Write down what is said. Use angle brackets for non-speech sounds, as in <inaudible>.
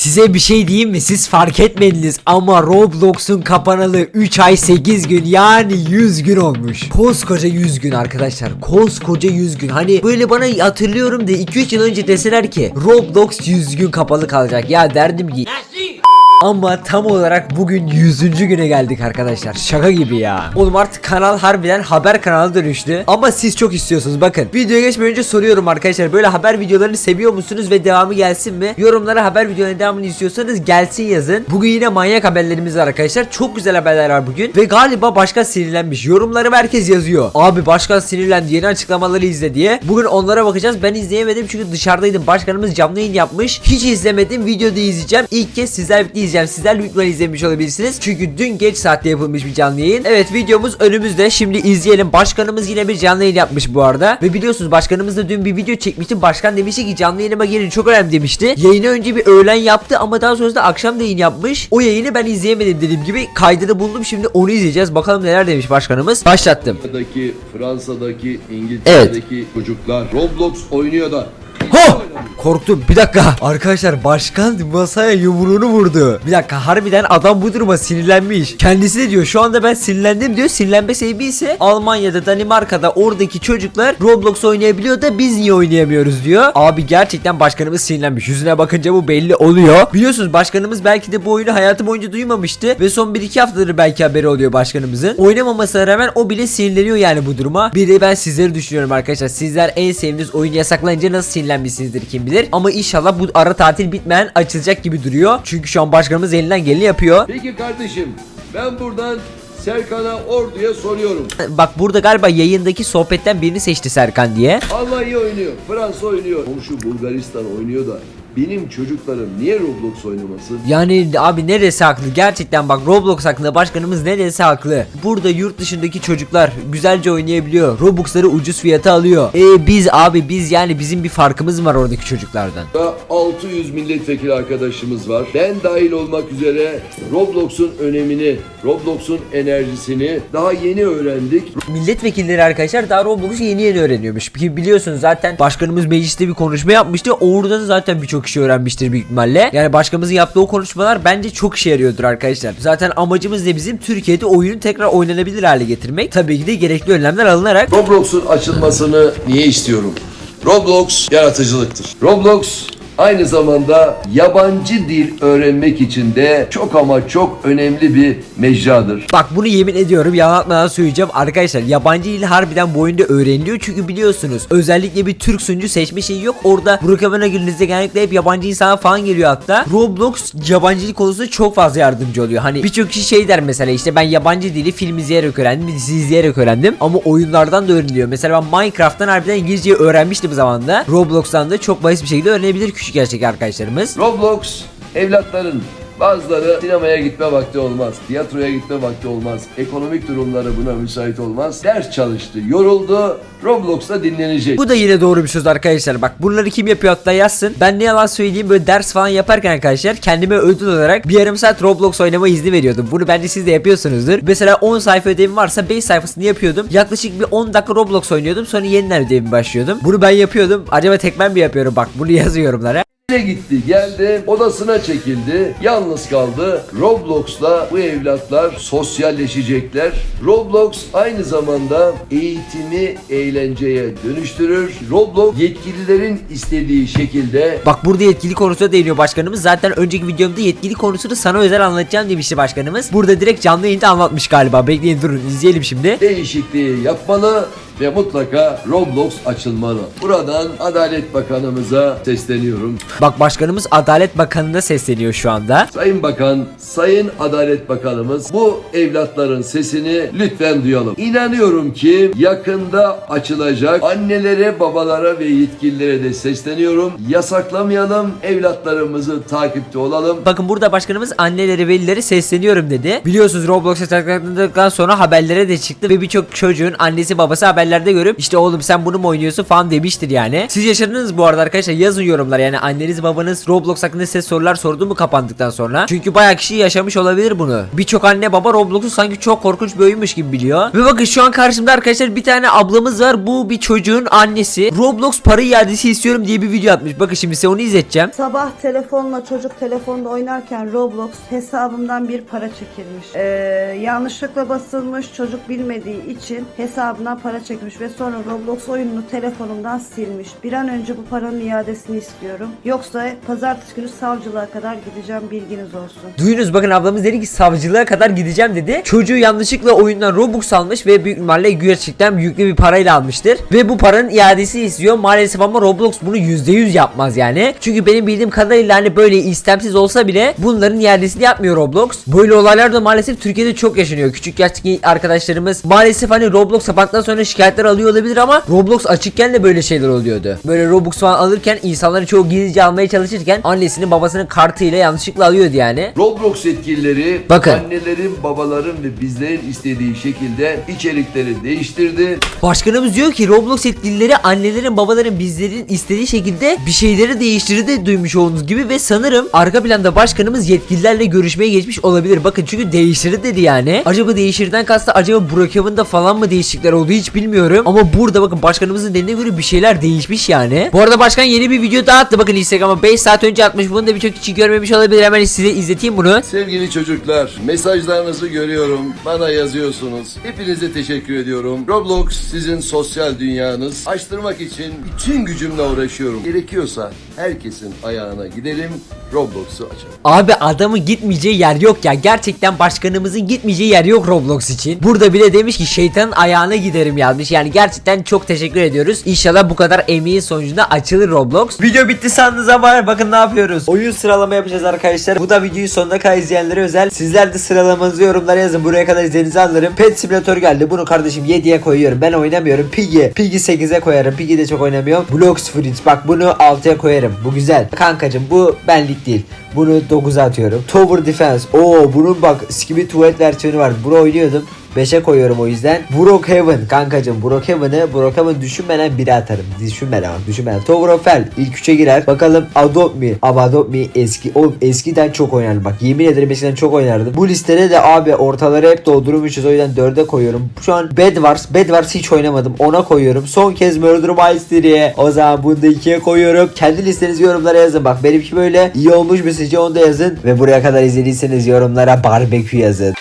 Size bir şey diyeyim mi? Siz fark etmediniz ama Roblox'un kapanalı 3 ay 8 gün yani 100 gün olmuş. Koskoca 100 gün arkadaşlar. Koskoca 100 gün. Hani böyle bana hatırlıyorum de 2-3 yıl önce deseler ki Roblox 100 gün kapalı kalacak. Ya derdim ki ama tam olarak bugün 100. güne geldik arkadaşlar. Şaka gibi ya. Oğlum artık kanal harbiden haber kanalı dönüştü. Ama siz çok istiyorsunuz. Bakın videoya geçmeden önce soruyorum arkadaşlar. Böyle haber videolarını seviyor musunuz ve devamı gelsin mi? Yorumlara haber videolarının devamını istiyorsanız gelsin yazın. Bugün yine manyak haberlerimiz var arkadaşlar. Çok güzel haberler var bugün. Ve galiba başkan sinirlenmiş. Yorumları herkes yazıyor. Abi başkan sinirlendi. Yeni açıklamaları izle diye. Bugün onlara bakacağız. Ben izleyemedim çünkü dışarıdaydım. Başkanımız canlı yayın yapmış. Hiç izlemedim. Videoda izleyeceğim. İlk kez sizler birlikte izleyeceğim. Sizler büyük ihtimalle izlemiş olabilirsiniz. Çünkü dün geç saatte yapılmış bir canlı yayın. Evet videomuz önümüzde. Şimdi izleyelim. Başkanımız yine bir canlı yayın yapmış bu arada. Ve biliyorsunuz başkanımız da dün bir video çekmişti. Başkan demişti ki canlı yayınıma gelin çok önemli demişti. Yayını önce bir öğlen yaptı ama daha sonrasında akşam da yayın yapmış. O yayını ben izleyemedim dediğim gibi. Kaydını buldum şimdi onu izleyeceğiz. Bakalım neler demiş başkanımız. Başlattım. Fransa'daki, Fransa'daki, İngiltere'deki çocuklar Roblox oynuyor da Ho! Korktum. Bir dakika. Arkadaşlar başkan masaya yumruğunu vurdu. Bir dakika. Harbiden adam bu duruma sinirlenmiş. Kendisi de diyor şu anda ben sinirlendim diyor. Sinirlenme sebebi ise Almanya'da, Danimarka'da oradaki çocuklar Roblox oynayabiliyor da biz niye oynayamıyoruz diyor. Abi gerçekten başkanımız sinirlenmiş. Yüzüne bakınca bu belli oluyor. Biliyorsunuz başkanımız belki de bu oyunu hayatı boyunca duymamıştı ve son 1-2 haftadır belki haberi oluyor başkanımızın. Oynamamasına rağmen o bile sinirleniyor yani bu duruma. Bir de ben sizleri düşünüyorum arkadaşlar. Sizler en sevdiğiniz oyun yasaklanınca nasıl sinirlenmişsinizdir kim bilir. Ama inşallah bu ara tatil bitmeyen açılacak gibi duruyor. Çünkü şu an başkanımız elinden geleni yapıyor. Peki kardeşim ben buradan Serkan'a Ordu'ya soruyorum. Bak burada galiba yayındaki sohbetten birini seçti Serkan diye. Almanya oynuyor, Fransa oynuyor, komşu Bulgaristan oynuyor da benim çocuklarım niye Roblox oynamasın? Yani abi neresi haklı? Gerçekten bak Roblox hakkında başkanımız neresi haklı? Burada yurt dışındaki çocuklar güzelce oynayabiliyor. Robux'ları ucuz fiyata alıyor. E biz abi biz yani bizim bir farkımız var oradaki çocuklardan. Da 600 milletvekili arkadaşımız var. Ben dahil olmak üzere Roblox'un önemini, Roblox'un enerjisini daha yeni öğrendik. Milletvekilleri arkadaşlar daha Roblox'u yeni yeni öğreniyormuş. Biliyorsunuz zaten başkanımız mecliste bir konuşma yapmıştı. Orada da zaten birçok kişi öğrenmiştir büyük ihtimalle. Yani başkanımızın yaptığı o konuşmalar bence çok işe yarıyordur arkadaşlar. Zaten amacımız ne bizim? Türkiye'de oyunu tekrar oynanabilir hale getirmek. Tabii ki de gerekli önlemler alınarak. Roblox'un açılmasını niye istiyorum? Roblox yaratıcılıktır. Roblox aynı zamanda yabancı dil öğrenmek için de çok ama çok önemli bir mecradır. Bak bunu yemin ediyorum yalan atmadan söyleyeceğim. Arkadaşlar yabancı dil harbiden bu oyunda öğreniliyor. Çünkü biliyorsunuz özellikle bir Türk sunucu seçme şeyi yok. Orada Brookhaven'a girdiğinizde genellikle hep yabancı insanlar falan geliyor hatta. Roblox yabancı dil konusunda çok fazla yardımcı oluyor. Hani birçok kişi şey der mesela işte ben yabancı dili film izleyerek öğrendim dizi izleyerek öğrendim. Ama oyunlardan da öğreniliyor. Mesela ben Minecraft'tan harbiden İngilizceyi öğrenmiştim zamanda Roblox'tan da çok basit bir şekilde öğrenebilir küçük yaştaki arkadaşlarımız. Roblox evlatların bazıları sinemaya gitme vakti olmaz, tiyatroya gitme vakti olmaz, ekonomik durumları buna müsait olmaz. Ders çalıştı, yoruldu, Roblox'ta dinlenecek. Bu da yine doğru bir söz arkadaşlar. Bak bunları kim yapıyor hatta yazsın. Ben ne yalan söyleyeyim böyle ders falan yaparken arkadaşlar kendime ödül olarak bir yarım saat Roblox oynama izni veriyordum. Bunu bence siz de yapıyorsunuzdur. Mesela 10 sayfa ödevim varsa 5 sayfasını yapıyordum. Yaklaşık bir 10 dakika Roblox oynuyordum. Sonra yeniden ödevimi başlıyordum. Bunu ben yapıyordum. Acaba tek ben mi yapıyorum? Bak bunu <laughs> yazın yorumlara. Nereye gitti geldi odasına çekildi yalnız kaldı Roblox'la bu evlatlar sosyalleşecekler Roblox aynı zamanda eğitimi eğlenceye dönüştürür Roblox yetkililerin istediği şekilde Bak burada yetkili konusuna değiniyor başkanımız. Zaten önceki videomda yetkili konusunu sana özel anlatacağım demişti başkanımız. Burada direkt canlı yayında anlatmış galiba. Bekleyin durun izleyelim şimdi. değişikliği yapmalı ve mutlaka Roblox açılmalı. Buradan Adalet Bakanımıza sesleniyorum. Bak başkanımız Adalet Bakanı'na sesleniyor şu anda. Sayın Bakan, Sayın Adalet Bakanımız bu evlatların sesini lütfen duyalım. İnanıyorum ki yakında açılacak annelere, babalara ve yetkililere de sesleniyorum. Yasaklamayalım, evlatlarımızı takipte olalım. Bakın burada başkanımız anneleri velileri sesleniyorum dedi. Biliyorsunuz Roblox yasaklandıktan sonra haberlere de çıktı ve birçok çocuğun annesi babası haberlere yerlerde görüp işte oğlum sen bunu mu oynuyorsun falan demiştir yani. Siz yaşadınız bu arada arkadaşlar yazın yorumlar yani anneniz babanız Roblox hakkında size sorular sordu mu kapandıktan sonra. Çünkü bayağı kişi yaşamış olabilir bunu. Birçok anne baba Roblox'u sanki çok korkunç bir oyunmuş gibi biliyor. Ve bakın şu an karşımda arkadaşlar bir tane ablamız var. Bu bir çocuğun annesi. Roblox para iadesi istiyorum diye bir video atmış. Bakın şimdi size onu izleteceğim. Sabah telefonla çocuk telefonda oynarken Roblox hesabımdan bir para çekilmiş. Ee, yanlışlıkla basılmış çocuk bilmediği için hesabından para çekmiş ve sonra Roblox oyununu telefonumdan silmiş. Bir an önce bu paranın iadesini istiyorum. Yoksa pazartesi günü savcılığa kadar gideceğim bilginiz olsun. Duyunuz bakın ablamız dedi ki savcılığa kadar gideceğim dedi. Çocuğu yanlışlıkla oyundan Robux almış ve büyük ihtimalle gerçekten yüklü bir parayla almıştır. Ve bu paranın iadesi istiyor. Maalesef ama Roblox bunu %100 yapmaz yani. Çünkü benim bildiğim kadarıyla hani böyle istemsiz olsa bile bunların iadesini yapmıyor Roblox. Böyle olaylar da maalesef Türkiye'de çok yaşanıyor. Küçük yaştaki arkadaşlarımız maalesef hani Roblox kapattıktan sonra şikayetler alıyor olabilir ama Roblox açıkken de böyle şeyler oluyordu. Böyle Robux falan alırken insanların çoğu gizlice almaya çalışırken annesinin babasının kartıyla yanlışlıkla alıyordu yani. Roblox yetkilileri Bakın. annelerin, babaların ve bizlerin istediği şekilde içerikleri değiştirdi. Başkanımız diyor ki Roblox yetkilileri annelerin babaların bizlerin istediği şekilde bir şeyleri değiştirdi duymuş olduğunuz gibi ve sanırım arka planda başkanımız yetkililerle görüşmeye geçmiş olabilir. Bakın çünkü değiştirdi dedi yani. Acaba değiştirden kastı acaba Brookhaven'da falan mı değişiklikler oldu hiç bilmiyorum. Ama burada bakın başkanımızın dediğine göre bir şeyler değişmiş yani. Bu arada başkan yeni bir video daha attı bakın Instagram'a 5 saat önce atmış. Bunu da birçok kişi görmemiş olabilir. Hemen size izleteyim bunu. Sevgili çocuklar, mesajlarınızı görüyorum. Bana yazıyorsunuz. Hepinize teşekkür ediyorum. Roblox sizin sosyal dünyanız. Açtırmak için bütün gücümle uğraşıyorum. Gerekiyorsa herkesin ayağına gidelim, Roblox'u açalım. Abi adamın gitmeyeceği yer yok ya. Gerçekten başkanımızın gitmeyeceği yer yok Roblox için. Burada bile demiş ki şeytanın ayağına giderim yazmış. Yani gerçekten çok teşekkür ediyoruz. İnşallah bu kadar emeğin sonucunda açılır Roblox. Video bitti sandınız ama bakın ne yapıyoruz. Oyun sıralama yapacağız arkadaşlar. Bu da videoyu sonuna kadar izleyenlere özel. Sizler de sıralamanızı yorumlara yazın. Buraya kadar izlediğinizi anlarım. Pet Simulator geldi. Bunu kardeşim 7'ye koyuyorum. Ben oynamıyorum. Piggy. Piggy 8'e koyarım. Piggy de çok oynamıyorum. Blocks Fruits. Bak bunu 6'ya koyarım. Bu güzel. Kankacım bu benlik değil. Bunu 9'a atıyorum. Tower Defense. Oo bunun bak Skibidi Tuvalet versiyonu var. Bunu oynuyordum. 5'e koyuyorum o yüzden. Brookhaven kankacım. Brookhaven'ı Brookhaven düşünmeden 1'e atarım. Düşünmeden ama düşünmeden. Tower of Hell ilk 3'e girer. Bakalım Adopt Me. Ama Adopt Me eski. Oğlum eskiden çok oynardım. Bak yemin ederim eskiden çok oynardım. Bu listede de abi ortaları hep doldurmuşuz. O yüzden 4'e koyuyorum. Şu an Bed Wars. Bed Wars hiç oynamadım. Ona koyuyorum. Son kez Murder Mystery'e. O zaman bunu da 2'ye koyuyorum. Kendi listenizi yorumlara yazın. Bak benimki böyle iyi olmuş mu sizce onu da yazın. Ve buraya kadar izlediyseniz yorumlara barbekü yazın.